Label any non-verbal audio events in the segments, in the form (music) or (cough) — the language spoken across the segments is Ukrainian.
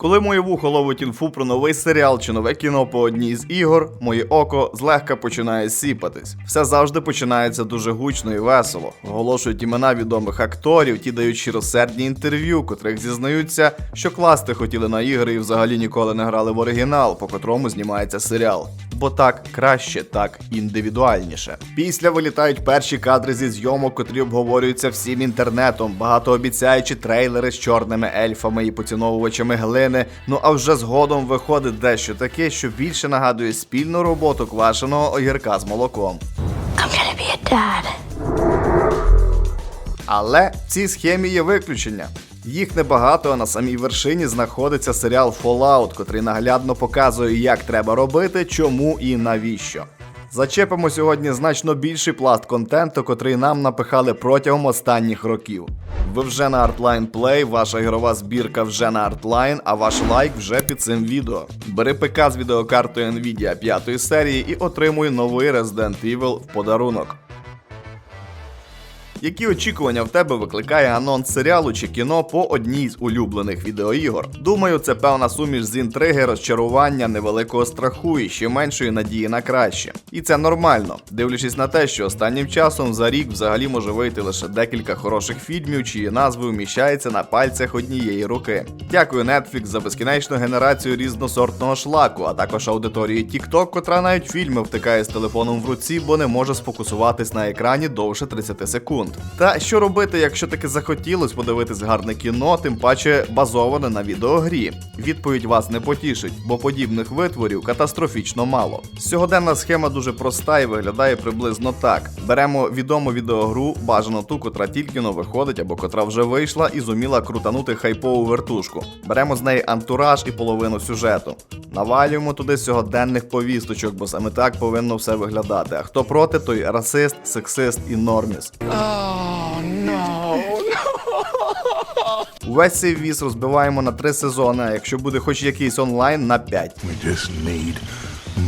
Коли моє вухо ловить інфу про новий серіал чи нове кіно по одній з ігор, моє око злегка починає сіпатись. Все завжди починається дуже гучно і весело. Оголошують імена відомих акторів, ті дають щиросердні інтерв'ю, котрих зізнаються, що класти хотіли на ігри і взагалі ніколи не грали в оригінал, по котрому знімається серіал. Бо так краще, так індивідуальніше. Після вилітають перші кадри зі зйомок, котрі обговорюються всім інтернетом, багатообіцяючі трейлери з чорними ельфами і поціновувачами глини. Ну а вже згодом виходить дещо таке, що більше нагадує спільну роботу квашеного огірка з молоком. I'm gonna be a dad. Але в цій схемі є виключення. Їх небагато, а на самій вершині знаходиться серіал Fallout, котрий наглядно показує, як треба робити, чому і навіщо. Зачепимо сьогодні значно більший пласт контенту, котрий нам напихали протягом останніх років. Ви вже на Artline Play, ваша ігрова збірка вже на Artline, а ваш лайк вже під цим відео. Бери ПК з відеокартою Nvidia 5 серії і отримуй новий Resident Evil в подарунок. Які очікування в тебе викликає анонс серіалу чи кіно по одній з улюблених відеоігор? Думаю, це певна суміш з інтриги, розчарування, невеликого страху і ще меншої надії на краще. І це нормально, дивлячись на те, що останнім часом за рік взагалі може вийти лише декілька хороших фільмів, чиї назви вміщаються на пальцях однієї руки. Дякую Netflix за безкінечну генерацію різносортного шлаку, а також аудиторії TikTok, котра навіть фільми втикає з телефоном в руці, бо не може сфокусуватись на екрані довше 30 секунд. Та що робити, якщо таки захотілось подивитись гарне кіно, тим паче базоване на відеогрі? Відповідь вас не потішить, бо подібних витворів катастрофічно мало. Сьогоденна схема дуже проста і виглядає приблизно так: беремо відому відеогру, бажано ту, котра тільки но виходить або котра вже вийшла і зуміла крутанути хайпову вертушку. Беремо з неї антураж і половину сюжету. Навалюємо туди сьогоденних повісточок, бо саме так повинно все виглядати. А хто проти, той расист, сексист і норміс. (laughs) Увесь цей віз розбиваємо на три сезони, а якщо буде хоч якийсь онлайн на 5. We just need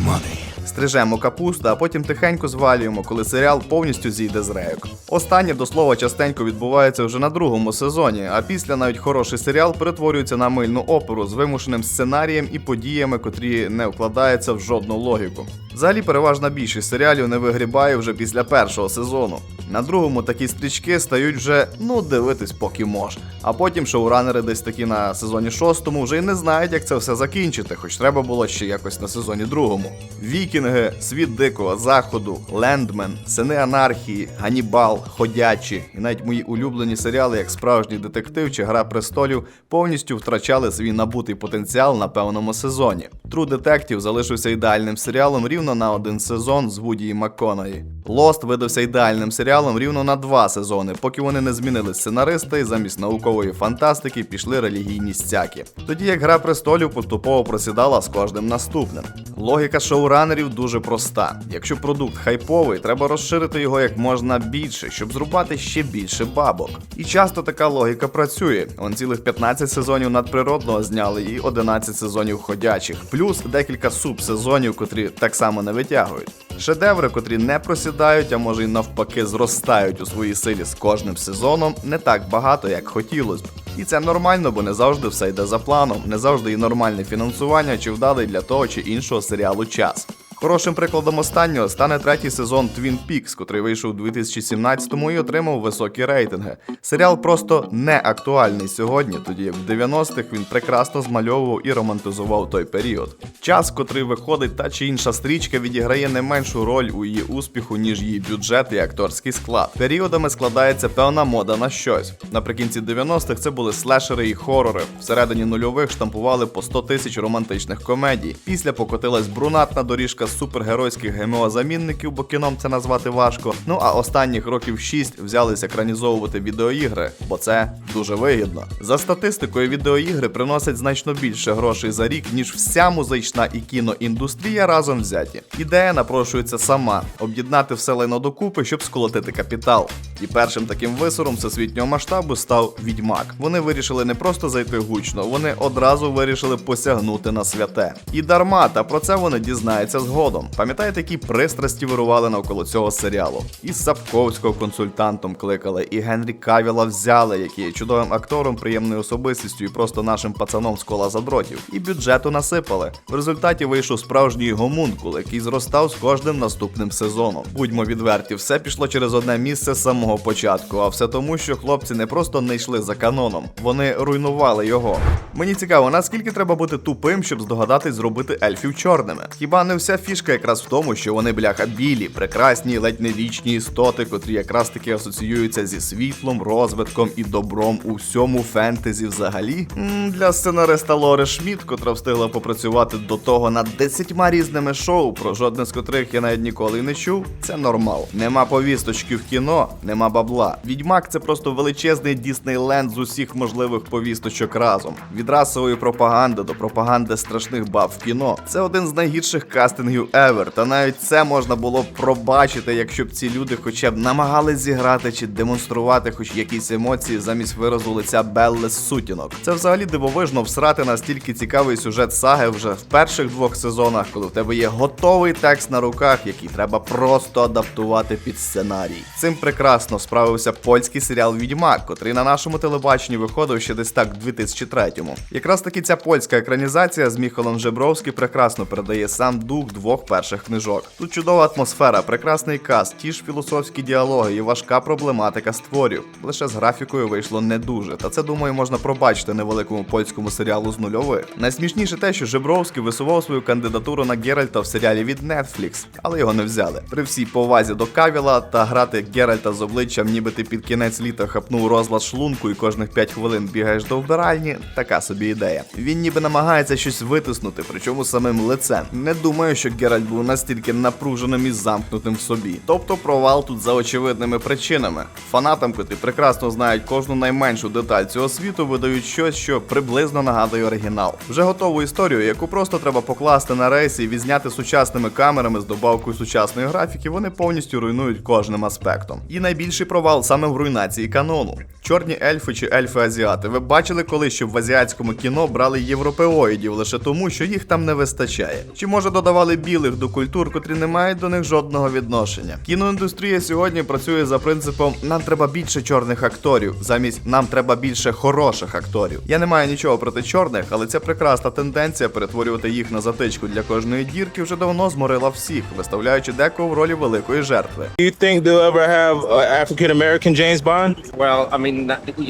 money. Стрижемо капусту, а потім тихенько звалюємо, коли серіал повністю зійде з рейок. Останнє до слова частенько відбувається вже на другому сезоні, а після навіть хороший серіал перетворюється на мильну оперу з вимушеним сценарієм і подіями, котрі не вкладаються в жодну логіку. Взагалі, переважна більшість серіалів не вигрібає вже після першого сезону. На другому такі стрічки стають вже ну дивитись, поки мож. А потім шоуранери десь такі на сезоні шостому вже й не знають, як це все закінчити, хоч треба було ще якось на сезоні другому. Вікінги, світ дикого заходу, Лендмен, Сини анархії, Ганібал, Ходячі і навіть мої улюблені серіали, як справжній детектив чи Гра престолів, повністю втрачали свій набутий потенціал на певному сезоні. True Detective залишився ідеальним серіалом рівно на один сезон з Вуді і Макконаї. Lost видався ідеальним серіалом рівно на два сезони, поки вони не змінили сценариста і замість наукової фантастики пішли релігійні стяки. Тоді як Гра престолів поступово просідала з кожним наступним. Логіка шоуранерів дуже проста. Якщо продукт хайповий, треба розширити його як можна більше, щоб зрубати ще більше бабок. І часто така логіка працює. Он цілих 15 сезонів надприродного зняли і 11 сезонів ходячих, плюс декілька субсезонів, котрі так само не витягують. Шедеври, котрі не просідають, а може й навпаки зростають у своїй силі з кожним сезоном, не так багато, як хотілося б. І це нормально, бо не завжди все йде за планом, не завжди і нормальне фінансування чи вдалий для того чи іншого серіалу час. Хорошим прикладом останнього стане третій сезон Twin Peaks, котрий вийшов у 2017-му і отримав високі рейтинги. Серіал просто не актуальний сьогодні, тоді як в 90-х він прекрасно змальовував і романтизував той період. Час, котрий виходить, та чи інша стрічка відіграє не меншу роль у її успіху, ніж її бюджет і акторський склад. Періодами складається певна мода на щось. Наприкінці 90-х це були слешери і хорори. Всередині нульових штампували по 100 тисяч романтичних комедій. Після покотилась брунатна доріжка супергеройських ГМО-замінників, бо кіном це назвати важко. Ну а останніх років 6 взялись екранізовувати відеоігри, бо це дуже вигідно. За статистикою, відеоігри приносять значно більше грошей за рік, ніж вся музична і кіноіндустрія разом взяті. Ідея напрошується сама об'єднати все лайно докупи, щоб сколотити капітал. І першим таким висором всесвітнього масштабу став відьмак. Вони вирішили не просто зайти гучно, вони одразу вирішили посягнути на святе. І дарма, та про це вони дізнаються згодом. Згодом. Пам'ятаєте, які пристрасті вирували навколо цього серіалу? І Сапковського консультантом кликали, і Генрі Кавіла взяли, який є чудовим актором, приємною особистістю і просто нашим пацаном з кола задротів. І бюджету насипали. В результаті вийшов справжній гомункул, який зростав з кожним наступним сезоном. Будьмо відверті, все пішло через одне місце з самого початку, а все тому, що хлопці не просто не йшли за каноном, вони руйнували його. Мені цікаво, наскільки треба бути тупим, щоб здогадатись зробити ельфів чорними. Хіба не вся фішка якраз в тому, що вони бляха білі, прекрасні, ледь не вічні істоти, котрі якраз таки асоціюються зі світлом, розвитком і добром у всьому фентезі взагалі? для сценариста Лори Шмідт, котра встигла попрацювати до того над десятьма різними шоу, про жодне з котрих я навіть ніколи не чув. Це нормал. Нема повісточки в кіно, нема бабла. Відьмак це просто величезний Діснейленд з усіх можливих повісточок разом. Від расової пропаганди до пропаганди страшних баб в кіно. Це один з найгірших кастингів ever. Та навіть це можна було б пробачити, якщо б ці люди хоча б намагались зіграти чи демонструвати хоч якісь емоції замість виразу лиця Белли сутінок. Це взагалі дивовижно всрати настільки цікавий сюжет саги вже в перших двох сезонах, коли в тебе є готовий текст на руках, який треба просто адаптувати під сценарій. Цим прекрасно справився польський серіал Відьмак, котрий на нашому телебаченні виходив ще десь так в 2003-му. Якраз таки ця польська екранізація з Міхалом Жебровський прекрасно передає сам дух двох перших книжок. Тут чудова атмосфера, прекрасний каст, ті ж філософські діалоги і важка проблематика створів. Лише з графікою вийшло не дуже. Та це думаю можна пробачити невеликому польському серіалу з нульових. Найсмішніше те, що Жебровський висував свою кандидатуру на Геральта в серіалі від Netflix, але його не взяли. При всій повазі до Кавіла та грати Геральта з обличчям, ніби ти під кінець літа хапнув розлад шлунку і кожних 5 хвилин бігаєш до вбиральні. Така собі ідея. Він ніби намагається щось витиснути, причому самим лицем. Не думаю, що Геральт був настільки напруженим і замкнутим в собі. Тобто провал тут за очевидними причинами. Фанатам, котрі прекрасно знають кожну найменшу деталь цього світу, видають щось, що приблизно нагадує оригінал. Вже готову історію, яку просто треба покласти на рейси і відзняти сучасними камерами з добавкою сучасної графіки, вони повністю руйнують кожним аспектом. І найбільший провал саме в руйнації канону. Чорні ельфи чи ельфи-азіати. Ви бачили колись, що в азіатському кіно брали європеоїдів лише тому, що їх там не вистачає? Чи може додавали білих до культур, котрі не мають до них жодного відношення? Кіноіндустрія сьогодні працює за принципом нам треба більше чорних акторів, замість нам треба більше хороших акторів. Я не маю нічого проти чорних, але ця прекрасна тенденція перетворювати їх на затичку для кожної дірки вже давно зморила всіх, виставляючи декого в ролі великої жертви. You think they'll ever have African American James Bond? Well, I mean,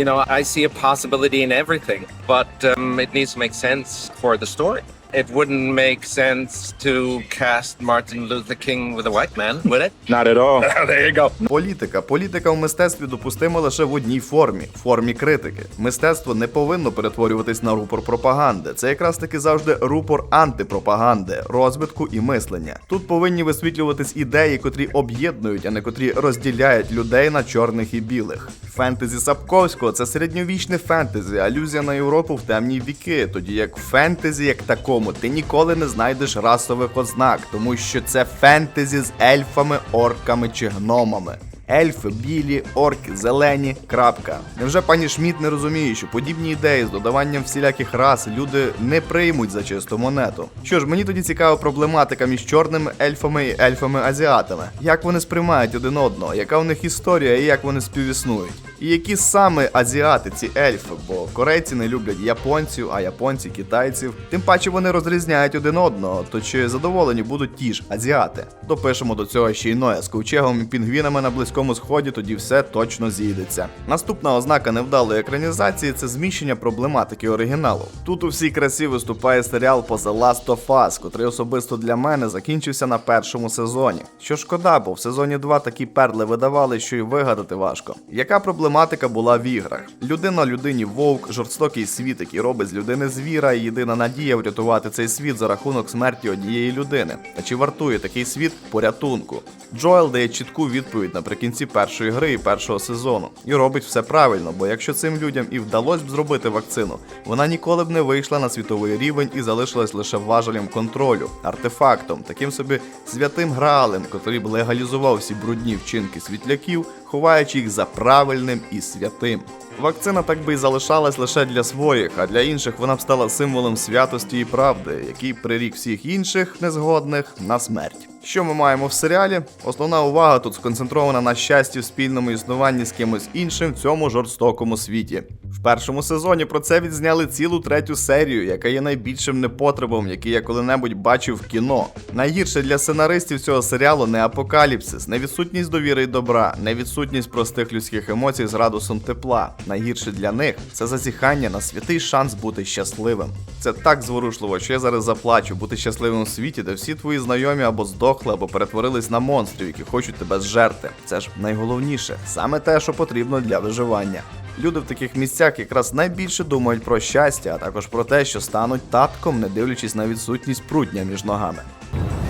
you know, I see a possibility in everything, but um, it needs to make sense for the story. It wouldn't make sense to cast Martin Luther King with a white man, would it? Not at all. (laughs) there you go. Політика. Політика в мистецтві допустима лише в одній формі формі критики. Мистецтво не повинно перетворюватись на рупор пропаганди. Це якраз таки завжди рупор антипропаганди, розвитку і мислення. Тут повинні висвітлюватись ідеї, котрі об'єднують, а не котрі розділяють людей на чорних і білих. Фентезі Сапковського це середньовічне фентезі, алюзія на Європу в темні віки, тоді як фентезі, як такому, ти ніколи не знайдеш расових ознак, тому що це фентезі з ельфами, орками чи гномами. Ельфи, білі, орки, зелені, крапка. Невже пані Шмідт не розуміє, що подібні ідеї з додаванням всіляких рас люди не приймуть за чисту монету? Що ж, мені тоді цікава проблематика між чорними ельфами і ельфами-азіатами. Як вони сприймають один одного, яка в них історія і як вони співіснують? І які саме азіати ці ельфи, бо корейці не люблять японців, а японці китайців. Тим паче вони розрізняють один одного, то чи задоволені будуть ті ж азіати? Допишемо до цього ще й Ноя з ковчегом і пінгвінами на близькому сході, тоді все точно зійдеться. Наступна ознака невдалої екранізації це зміщення проблематики оригіналу. Тут у всій красі виступає серіал по The Last of Us, котрий особисто для мене закінчився на першому сезоні. Що шкода, бо в сезоні 2 такі перли видавали, що й вигадати важко. Яка проблематика була в іграх? Людина людині вовк, жорстокий світ, який робить з людини звіра, і єдина надія врятувати цей світ за рахунок смерті однієї людини. А чи вартує такий світ порятунку? Джоел дає чітку відповідь наприкінці першої гри і першого сезону. І робить все правильно, бо якщо цим людям і вдалося б зробити вакцину, вона ніколи б не вийшла на світовий рівень і залишилась лише важелем контролю, артефактом, таким собі святим граалем, котрий б легалізував всі брудні вчинки світляків, ховаючи їх за правильним і святим. Вакцина так би й залишалась лише для своїх, а для інших вона б стала символом святості і правди, який прирік всіх інших незгодних на смерть. Що ми маємо в серіалі? Основна увага тут сконцентрована на щасті в спільному існуванні з кимось іншим в цьому жорстокому світі. В першому сезоні про це відзняли цілу третю серію, яка є найбільшим непотребом, який я коли-небудь бачив в кіно. Найгірше для сценаристів цього серіалу не апокаліпсис, не відсутність довіри й добра, не відсутність простих людських емоцій з градусом тепла. Найгірше для них це зазіхання на святий шанс бути щасливим. Це так зворушливо, що я зараз заплачу бути щасливим у світі, де всі твої знайомі або здохли, або перетворились на монстрів, які хочуть тебе зжерти. Це ж найголовніше, саме те, що потрібно для виживання. Люди в таких місцях якраз найбільше думають про щастя, а також про те, що стануть татком, не дивлячись на відсутність прутня між ногами.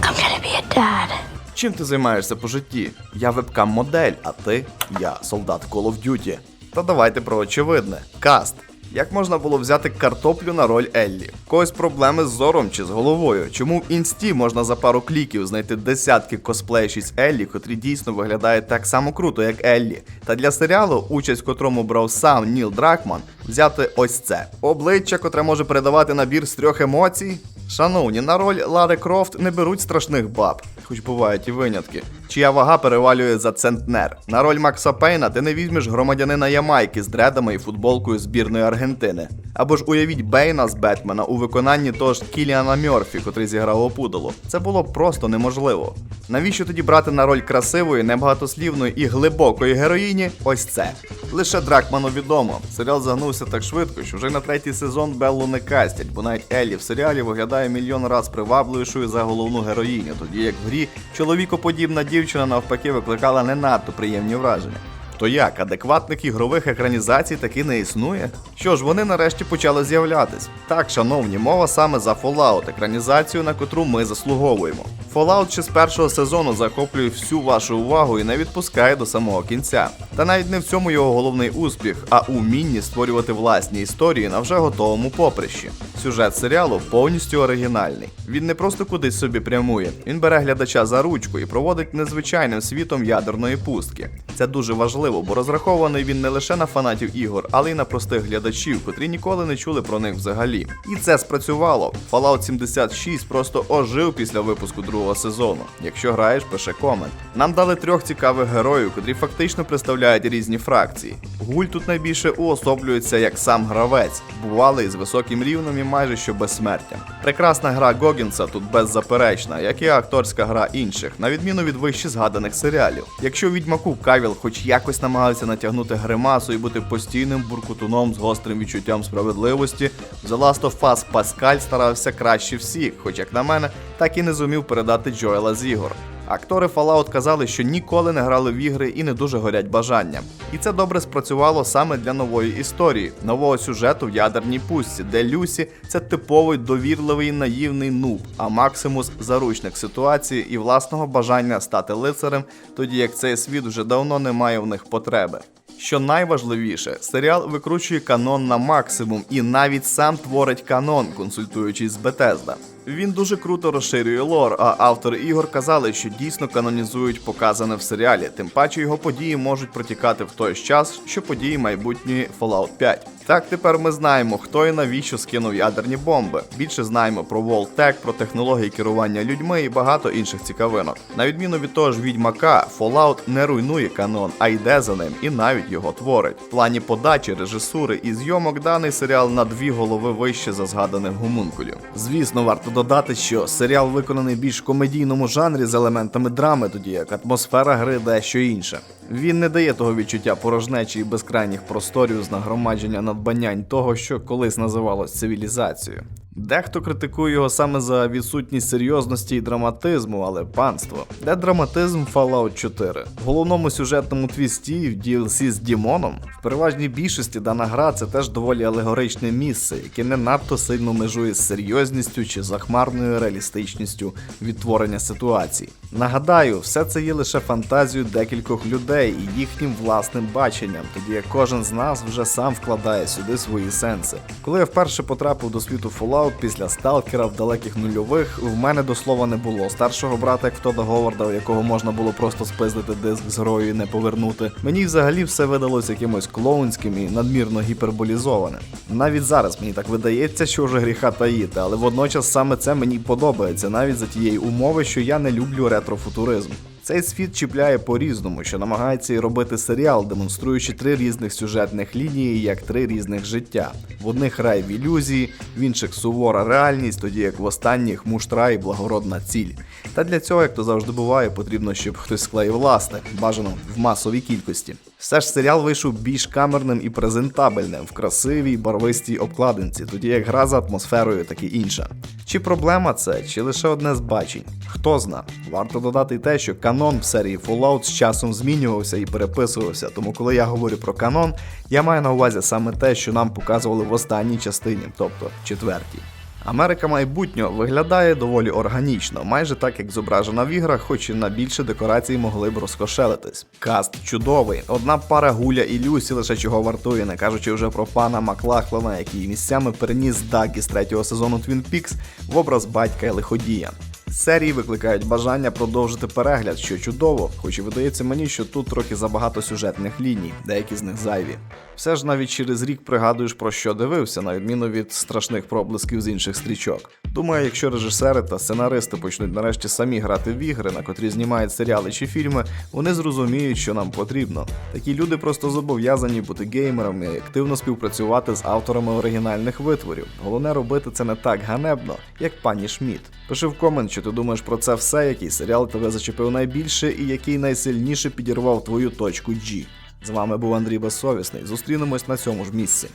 I'm gonna be a dad. Чим ти займаєшся по житті? Я вебкам-модель, а ти я солдат Call of Duty. Та давайте про очевидне. Каст. Як можна було взяти картоплю на роль Еллі? В Когось проблеми з зором чи з головою? Чому в інсті можна за пару кліків знайти десятки косплеїв Еллі, котрі дійсно виглядають так само круто, як Еллі? Та для серіалу, участь в котрому брав сам Ніл Дракман, взяти ось це: обличчя, котре може передавати набір з трьох емоцій. Шановні, на роль Лари Крофт не беруть страшних баб, хоч бувають і винятки, чия вага перевалює за центнер. На роль Макса Пейна ти не візьмеш громадянина Ямайки з дредами і футболкою збірної Аргентини. Або ж уявіть Бейна з Бетмена у виконанні того ж Кіліана Мьорфі, котрий зіграв опудало. Це було просто неможливо. Навіщо тоді брати на роль красивої, небагатослівної і глибокої героїні ось це? Лише Дракману відомо. Серіал загнувся так швидко, що вже на третій сезон Беллу не кастять, бо навіть Еллі в серіалі виглядає мільйон раз привабливішою за головну героїню, тоді як в грі чоловікоподібна дівчина навпаки викликала не надто приємні враження. То як, адекватних ігрових екранізацій таки не існує? Що ж, вони нарешті почали з'являтись. Так, шановні, мова саме за Fallout, екранізацію, на котру ми заслуговуємо. Fallout ще з першого сезону захоплює всю вашу увагу і не відпускає до самого кінця. Та навіть не в цьому його головний успіх, а у вмінні створювати власні історії на вже готовому поприщі. Сюжет серіалу повністю оригінальний. Він не просто кудись собі прямує, він бере глядача за ручку і проводить незвичайним світом ядерної пустки. Це дуже важливо, бо розрахований він не лише на фанатів ігор, але й на простих глядачів, котрі ніколи не чули про них взагалі. І це спрацювало. Fallout 76 просто ожив після випуску другого сезону. Якщо граєш, пиши комент. Нам дали трьох цікавих героїв, котрі фактично представляють різні фракції. Гуль тут найбільше уособлюється як сам гравець, бувалий з високим рівнем і майже що безсмертям. Прекрасна гра Гогінса тут беззаперечна, як і акторська гра інших, на відміну від вище згаданих серіалів. Якщо відьмаку Кавіл хоч якось намагався натягнути гримасу і бути постійним буркутуном з гострим відчуттям справедливості, в The Last of Us Паскаль старався краще всіх, хоч як на мене, так і не зумів передати Джоела з ігор. Актори Fallout казали, що ніколи не грали в ігри і не дуже горять бажанням. І це добре спрацювало саме для нової історії, нового сюжету в ядерній пустці, де Люсі це типовий довірливий наївний нуб, а Максимус заручник ситуації і власного бажання стати лицарем, тоді як цей світ вже давно не має в них потреби. Що найважливіше, серіал викручує канон на максимум і навіть сам творить канон, консультуючись з Bethesda. Він дуже круто розширює лор, а автори ігор казали, що дійсно канонізують показане в серіалі, тим паче його події можуть протікати в той час, що події майбутньої Fallout 5. Так тепер ми знаємо, хто і навіщо скинув ядерні бомби. Більше знаємо про Волтек, про технології керування людьми і багато інших цікавинок. На відміну від того ж відьмака, Fallout не руйнує канон, а йде за ним і навіть його творить. В плані подачі, режисури і зйомок даний серіал на дві голови вище за згаданих гомункулів. Звісно, варто додати, що серіал виконаний більш комедійному жанрі з елементами драми, тоді як атмосфера гри дещо інша. Він не дає того відчуття порожнечі і безкрайніх просторів з нагромадження надбанянь того, що колись називалось цивілізацією. Дехто критикує його саме за відсутність серйозності і драматизму, але панство. Де драматизм Fallout 4? В головному сюжетному твісті в DLC з Дімоном в переважній більшості дана гра це теж доволі алегоричне місце, яке не надто сильно межує з серйозністю чи захмарною реалістичністю відтворення ситуацій. Нагадаю, все це є лише фантазією декількох людей і їхнім власним баченням, тоді як кожен з нас вже сам вкладає сюди свої сенси. Коли я вперше потрапив до світу Fallout після сталкера в далеких нульових, в мене до слова не було старшого брата, як в Говарда, у якого можна було просто спиздити диск з грою і не повернути. Мені взагалі все видалось якимось клоунським і надмірно гіперболізованим. Навіть зараз мені так видається, що вже гріха таїти, але водночас саме це мені подобається, навіть за тієї умови, що я не люблю ретрофутуризм. Цей світ чіпляє по-різному, що намагається і робити серіал, демонструючи три різних сюжетних лінії, як три різних життя. В одних рай в ілюзії, в інших сувора реальність, тоді як в останніх муштра і благородна ціль. Та для цього, як то завжди буває, потрібно, щоб хтось склеїв власне, бажано в масовій кількості. Все ж серіал вийшов більш камерним і презентабельним в красивій барвистій обкладинці, тоді як гра за атмосферою, так і інша. Чи проблема це, чи лише одне з бачень? Хто зна. Варто додати й те, що канон в серії Fallout з часом змінювався і переписувався. Тому, коли я говорю про канон, я маю на увазі саме те, що нам показували в останній частині, тобто четвертій. Америка майбутнього виглядає доволі органічно, майже так як зображена в іграх, хоч і на більше декорацій могли б розкошелитись. Каст чудовий, одна пара гуля і Люсі лише чого вартує, не кажучи вже про пана Маклахлана, який місцями переніс Даг з третього сезону Twin Peaks в образ батька і лиходія. Серії викликають бажання продовжити перегляд, що чудово, хоч і видається мені, що тут трохи забагато сюжетних ліній, деякі з них зайві. Все ж навіть через рік пригадуєш про що дивився, на відміну від страшних проблисків з інших стрічок. Думаю, якщо режисери та сценаристи почнуть нарешті самі грати в ігри, на котрі знімають серіали чи фільми, вони зрозуміють, що нам потрібно. Такі люди просто зобов'язані бути геймерами і активно співпрацювати з авторами оригінальних витворів. Головне робити це не так ганебно, як пані Шміт. Пиши в комент, що ти думаєш про це все, який серіал тебе зачепив найбільше і який найсильніше підірвав твою точку G. З вами був Андрій Безсовісний. Зустрінемось на цьому ж місці.